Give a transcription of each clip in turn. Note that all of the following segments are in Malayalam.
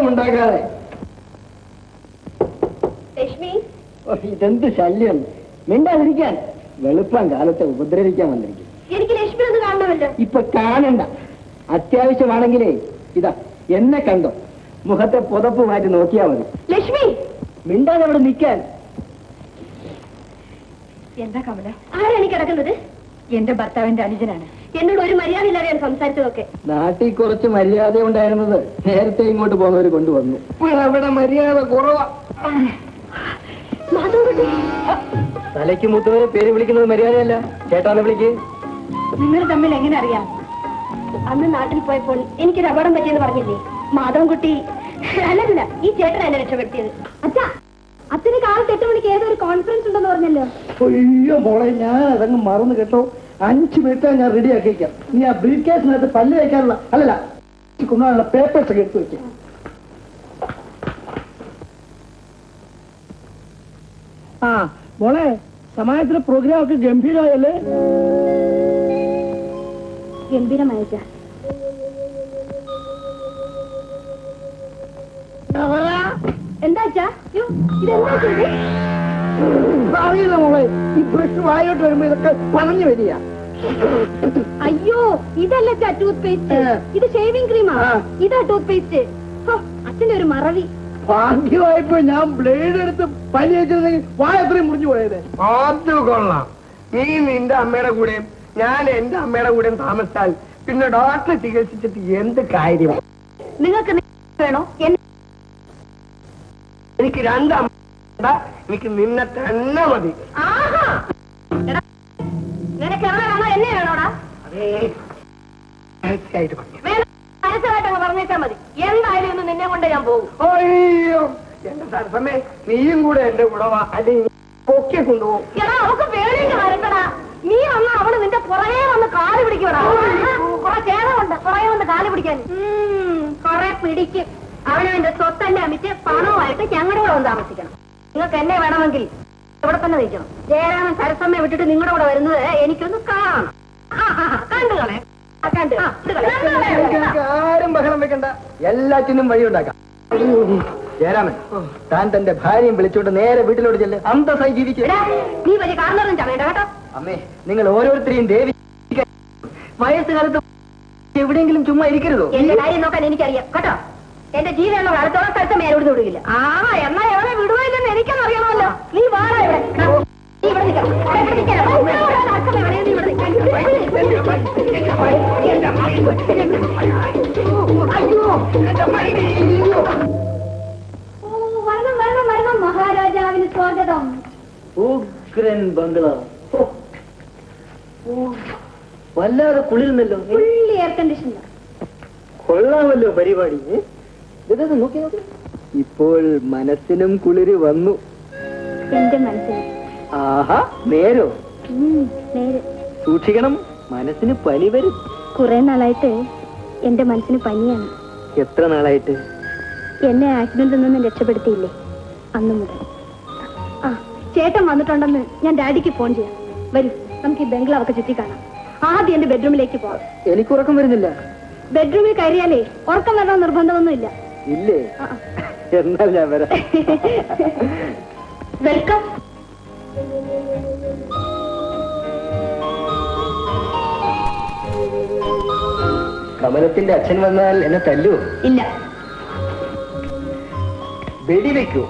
ഉണ്ടാക്കാതെ ലക്ഷ്മി? ഇതെന്ത് ശല്യം? മിണ്ടാതിരിക്കാൻ. വെളുപ്പം കാലത്തെ ഉപദ്രവിക്കാൻ വന്നിരിക്കും എനിക്ക് ലക്ഷ്മി ഒന്ന് കാണണമല്ലോ. ഇപ്പൊ കാണണ്ട. അത്യാവശ്യമാണെങ്കിലേ ഇതാ എന്നെ കണ്ടോ. മുഖത്തെ പുതപ്പ് മാറ്റി നോക്കിയാ മതി. ലക്ഷ്മി! മിണ്ടാതെ അവിടെ നിൽക്കാൻ. എന്താ കമല? ആരാണ് കിടക്കുന്നത്? എന്റെ ഭർത്താവിന്റെ അനുജനാണ്. എന്നോട് ഒരു മര്യാദ ഇല്ലാതെയാണ് സംസാരിച്ചതൊക്കെ. നാട്ടിൽ കുറച്ച് മര്യാദ ഉണ്ടായിരുന്നത് നേരത്തെ ഇങ്ങോട്ട് പോകുന്നവര് കൊണ്ടുവന്നു. അവിടെ മര്യാദ കുറവാ. തലയ്ക്ക് മുത്തവരെ പേര് വിളിക്കുന്നത് മര്യാദയല്ല. ചേട്ടാന്ന് വിളിക്ക്. നിങ്ങൾ തമ്മിൽ എങ്ങനെ അറിയാം? അന്ന് നാട്ടിൽ പോയപ്പോൾ എനിക്കൊരു അപകടം പറ്റിയെന്ന് പറഞ്ഞില്ലേ? മാധവൻകുട്ടി. അല്ലല്ല ഈ ചേട്ടൻ എന്നെ രക്ഷപ്പെടുത്തിയത്. അച്ഛാ അച്ഛന് കാലത്ത് എട്ട് മണിക്ക് ഏതൊരു കോൺഫറൻസ് ഉണ്ടെന്ന് പറഞ്ഞല്ലോ. അയ്യോ മോളെ ഞാൻ അതങ്ങ് മറന്നു കേട്ടോ. അഞ്ച് മിനിറ്റ് ഞാൻ റെഡി ആക്കിക്കാം നീ ആ ബ്രീഫ് കേസിനകത്ത് പല്ല് വയ്ക്കാനുള്ള അല്ലല്ല കൊണ്ടുപോകാനുള്ള പേപ്പേഴ്സ് ഒക്കെ എടുത്തു വെക്കാം. ആ മോളെ സമാജത്തിലെ പ്രോഗ്രാം ഒക്കെ ഗംഭീരമായല്ലേ? ഗംഭീരമായ എന്താ? അറിയില്ല മോളെ ഈ ബ്രഷ് വായോട്ട് വരുമ്പോ ഇതൊക്കെ പണഞ്ഞു വരിക. അയ്യോ ഇതല്ല ടൂത്ത് പേസ്റ്റ് ഇത് ഷേവിംഗ് ക്രീമാ ഇതാ ടൂത്ത് പേസ്റ്റ് അച്ഛന്റെ ഒരു മറവി. ഭാഗ്യമായപ്പോ ഞാൻ ബ്ലേഡ് എടുത്ത് പനി വെച്ചിരുന്നെങ്കിൽ വായ എത്രയും മുറിഞ്ഞു പോയത്. അത് കൊള്ളാം. നീ നിന്റെ അമ്മയുടെ കൂടെയും ഞാൻ എന്റെ അമ്മയുടെ കൂടെയും താമസിച്ചാൽ പിന്നെ ഡോക്ടറെ ചികിത്സിച്ചിട്ട് എന്ത് കാര്യം നിങ്ങൾക്ക് നി- വേണോ? എന്നെ എനിക്ക് രണ്ടാം. എനിക്ക് നിന്നെ തന്നെ മതി. നിനക്ക് എവിടെ വേണോ എന്നെ വേണോടാ? അതേ. രഹസ്യായിട്ട് പറഞ്ഞു വേണം. മനസ്സിലായിട്ട് അങ്ങ് പറഞ്ഞേച്ചാ മതി. എന്തായാലും ഇന്ന് നിന്നെ കൊണ്ട് ഞാൻ പോകും അയ്യോ എന്റെ സരസമ്മേ നീയും കൂടെ എന്റെ കൂടെ വാ അല്ലെങ്കിൽ പൊക്കി കൊണ്ടുപോകും. അവക്ക് നീ വന്ന അവൾ നിന്റെ പുറകെ വന്ന് കാൽ പിടിക്കടാ കുറെ ചേതമുണ്ട് പുറകെ വന്ന് കാൽ പിടിക്കാൻ. കൊറേ പിടിക്കും. അവനവന്റെ സ്വത്തന്നെ അമിച്ച് പണവുമായിട്ട് ഞങ്ങളുടെ കൂടെ താമസിക്കണം. നിങ്ങൾക്ക് എന്നെ വേണമെങ്കിൽ ഇവിടെ തന്നെ നിൽക്കണം. ജയരാമൻ സരസമ്മയെ വിട്ടിട്ട് നിങ്ങളുടെ കൂടെ വരുന്നത് എനിക്കൊന്ന് കാണണം. ആ, ആ, ആ, കണ്ടു ആ, കണ്ടു ആ, ഇത് കളെ. എനിക്ക് ആരും ബഹളം വെക്കണ്ട. എല്ലാറ്റിനും വഴിയുണ്ടാക്കാം ജയരാമൻ താൻ തന്റെ ഭാര്യയും വിളിച്ചോണ്ട് നേരെ വീട്ടിലോട്ട് ചെല്ല്. അന്തസായി ജീവിക്കും. നീ വലിയ കാരണം ചമയണ്ട കേട്ടോ. അമ്മേ നിങ്ങൾ ഓരോരുത്തരെയും ദേവി വയസ്സുകാലത്ത് എവിടെയെങ്കിലും ചുമ്മാ ഇരിക്കരുതോ? എന്റെ കാര്യം നോക്കാൻ എനിക്കറിയാം. കേട്ടോ? എന്റെ ജീവനുള്ള വളർത്തോളം സ്ഥലത്ത് മേലോട് വിടുകയില്ല ആ എന്നാ എവിടെ വിടുവായില്ലെന്ന് എനിക്കെന്നറിയണമല്ലോ നീ വാടാ. മഹാരാജാവിന് സ്വാഗതം ഉഗ്രൻ ബംഗ്ലാവ്. വല്ലാതെ കുളിരുന്നല്ലോ ഫുള്ളി എയർ കണ്ടീഷൻ കൊള്ളാമല്ലോ പരിപാടി? ഇതൊക്കെ നോക്കി നോക്കി? ഇപ്പോൾ മനസ്സിനും കുളിര് വന്നു. എന്റെ മനസ്സിൽ ആഹാ നേരോ? ഉം, നേരെ. സൂക്ഷിക്കണം മനസ്സിന് പനി വരും. കുറെ നാളായിട്ട് എന്റെ മനസ്സിന് പനിയാണ്. എത്ര നാളായിട്ട്? എന്നെ ആക്സിഡന്റിൽ നിന്ന് രക്ഷപ്പെടുത്തിയില്ലേ അന്ന് മുതൽ. ആ ചേട്ടൻ വന്നിട്ടുണ്ടെന്ന് ഞാൻ ഡാഡിക്ക് ഫോൺ ചെയ്യാം. വരൂ നമുക്ക് ഈ ബംഗ്ലാവൊക്കെ ചുറ്റി കാണാം. ആദ്യം എന്റെ ബെഡ്റൂമിലേക്ക് പോവാം എനിക്ക് ഉറക്കം വരുന്നില്ല. ബെഡ്റൂമിൽ കയറിയാലേ ഉറക്കം വരണം നിർബന്ധമൊന്നുമില്ല. ഇല്ലേ. എന്നാൽ ഞാൻ വരാം. വെൽക്കം. കമലത്തിന്റെ അച്ഛൻ വന്നാൽ എന്നെ തല്ലു? ഇല്ല. വെടിവെക്കൂ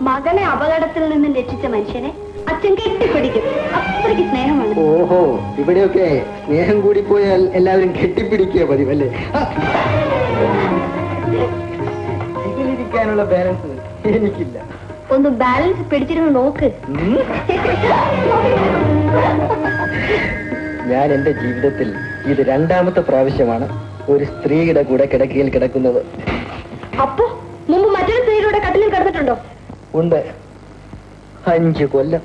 മകനെ അപകടത്തിൽ നിന്നും രക്ഷിച്ച മനുഷ്യനെ അച്ഛൻ കെട്ടിപ്പിടിക്കും. അത്രയ്ക്ക് സ്നേഹമാണ്. ഓഹോ ഇവിടെയൊക്കെ സ്നേഹം കൂടിപ്പോയാൽ എല്ലാവരും കെട്ടിപ്പിടിക്കുക പതിവല്ലേ. ഇതിലിരിക്കാനുള്ള ബാലൻസ് എനിക്കില്ല. ഒന്ന് ബാലൻസ് പിടിച്ചിരുന്ന് നോക്ക്. ഞാൻ എന്റെ ജീവിതത്തിൽ ഇത് രണ്ടാമത്തെ പ്രാവശ്യമാണ് ഒരു സ്ത്രീയുടെ കൂടെ കിടക്കയിൽ കിടക്കുന്നത്. അപ്പൊ മുമ്പ് മറ്റൊരു സ്ത്രീയുടെ കട്ടിലിൽ കിടന്നിട്ടുണ്ടോ? ഉണ്ട്. അഞ്ചു കൊല്ലം.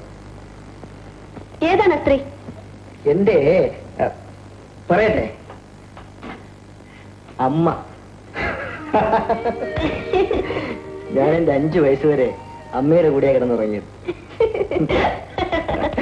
ഏതാണ് സ്ത്രീ? എന്റെ പറയട്ടെ. അമ്മ. ഞാൻ എന്റെ അഞ്ചു വയസ്സുവരെ അമ്മയുടെ കൂടെ കിടന്നുറങ്ങിയത്.